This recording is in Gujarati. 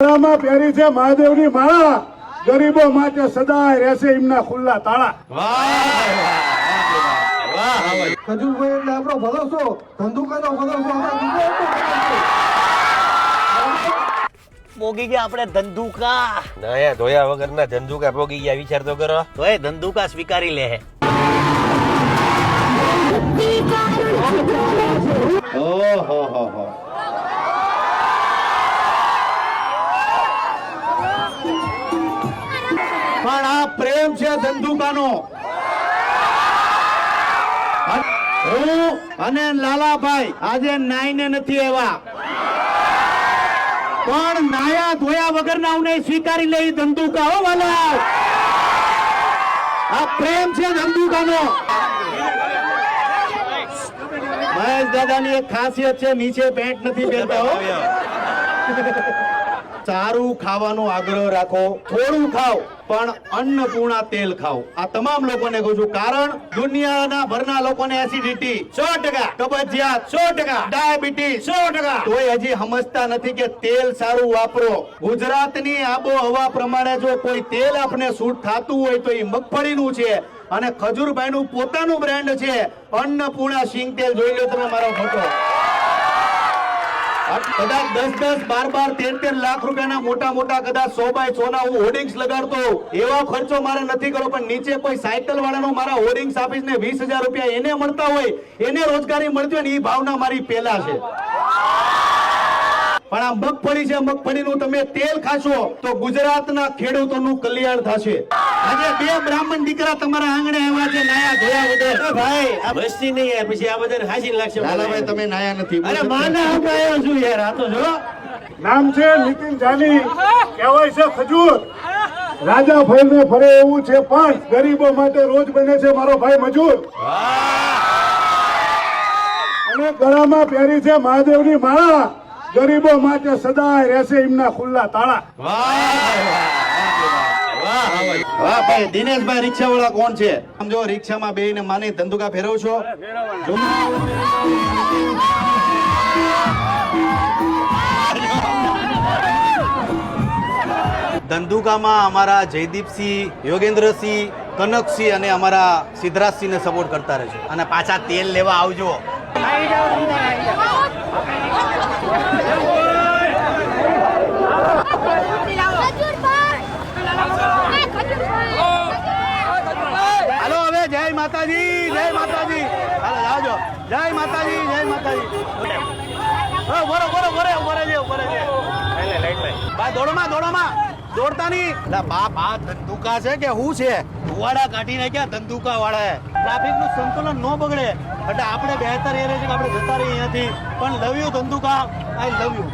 ગળામાં પહેરી છે મહાદેવની માળા. ગરીબો માટે સદાય રહેશે એમના ખુલ્લા તાળા. ખજૂરભાઈ એટલે આપણો ભરોસો ધંધુકાનો ભરોસો. પોગી ગયા આપણે ધંધુકા. નાયા ધોયા વગરના ધંધુકા પોગી ગયા વિચાર તો કરો. એ ધંધુકા સ્વીકારી લે. ઓહો હો હો. પણ આ પ્રેમ છે ધંધુકાનો. હું અને લાલાભાઈ આજે નાઈને નથી એવા પણ નાયા ધોયા વગરના હું સ્વીકારી લઈ ધંધુકા, હો વાલા. આ પ્રેમ છે ધંધુકાનો. મહેશ દાદાની એક ખાસિયત છે, નીચે પેન્ટ નથી પહેરતા, હો. સારું ખાવાનો આગ્રહ રાખો, થોડું ખાઓ, પણ અન્નપૂર્ણા તેલ ખાઓ. આ તમામ લોકોને કહું છું, કારણ દુનિયાના ભરના લોકોને એસિડિટી સો ટકા, કબજિયાત સો ટકા, ડાયાબિટીસ સો ટકા. તોય હજી સમજતા નથી કે તેલ સારું વાપરો. ગુજરાતની આબોહવા પ્રમાણે જો કોઈ તેલ આપણે સૂટ થતું હોય તો એ મગફળીનું છે અને ખજૂરભાઈનું પોતાનું બ્રાન્ડ છે. અન્નપૂર્ણા સિંગ તેલ જોઈ લો તમે મારો ફોટો કદાચ દસ દસ, બાર બાર, તેર તેર લાખ રૂપિયાના મોટા મોટા કદાચ સો બાય સો ના હું હોર્ડિંગ્સ લગાડતો એવા ખર્ચો મારે નથી કરવો, પણ નીચે કોઈ સાયકલ વાળાનો મારા હોર્ડિંગ્સ આપીશ ને વીસ હજાર રૂપિયા એને મળતા હોય, એને રોજગારી મળતી હોય ને એ ભાવના મારી પેલા છે. પણ આ મગફળી છે મગફળીનું તમે તેલ ખાશો તો ગુજરાતના ખેડૂતોનું કલ્યાણ થશે. આજે બે બ્રાહ્મણ દીકરા તમારા આંગણે આવ્યા છે નાયા ધોયા વગર. ભાઈ આ બસતી નહીં યાર પછી આ બધાને હાજી લાગશે લાલાભાઈ તમે નાયા નથી. અરે માના હું આવ્યો છું યાર આ તો જો. નામ છે નીતિન જાની કહેવાય છે ખજૂર. રાજા ભાઈ ફરે એવું છે પણ ગરીબો માટે રોજ બને છે મારો ભાઈ મજૂર. અને ગળામાં પહેરી છે મહાદેવની માળા. ગરીબો માટે સદાય રહેશે એમના ખુલ્લા તાળા. વાહ, ભાઈ, દિનેશભાઈ રિક્ષા વાળા કોણ છે? આમ જો, રિક્ષામાં બેહીને માની ધંધુકા ફેરવ છો? ધંધુકામાં અમારા જયદીપસિંહ, યોગેન્દ્રસિંહ, કનકસિંહ અને અમારા સિદ્ધરાજસિંહને સપોર્ટ કરતા રહેજો અને પાછા તેલ લેવા આવજો હાલો હવે જય માતાજી જય માતાજી. હાલો જાવજો જય માતાજી જય માતાજી. હા, બોરો બોરો બરે જે બોરે છે ભાઈ દોડોમાં દોડોમાં. દોડતા નહીં. બાપ આ ધંધુકા છે કે હું છે? ધુવાડા કાઢી નાખ્યા ધંધુકા વાળા ટ્રાફિકનું સંતુલન ન બગડે. એટલે આપણે બેહતર એ રહે છે કે આપણે જતા રહીએ અહીંયાથી. પણ love you Dhandhuka? I love you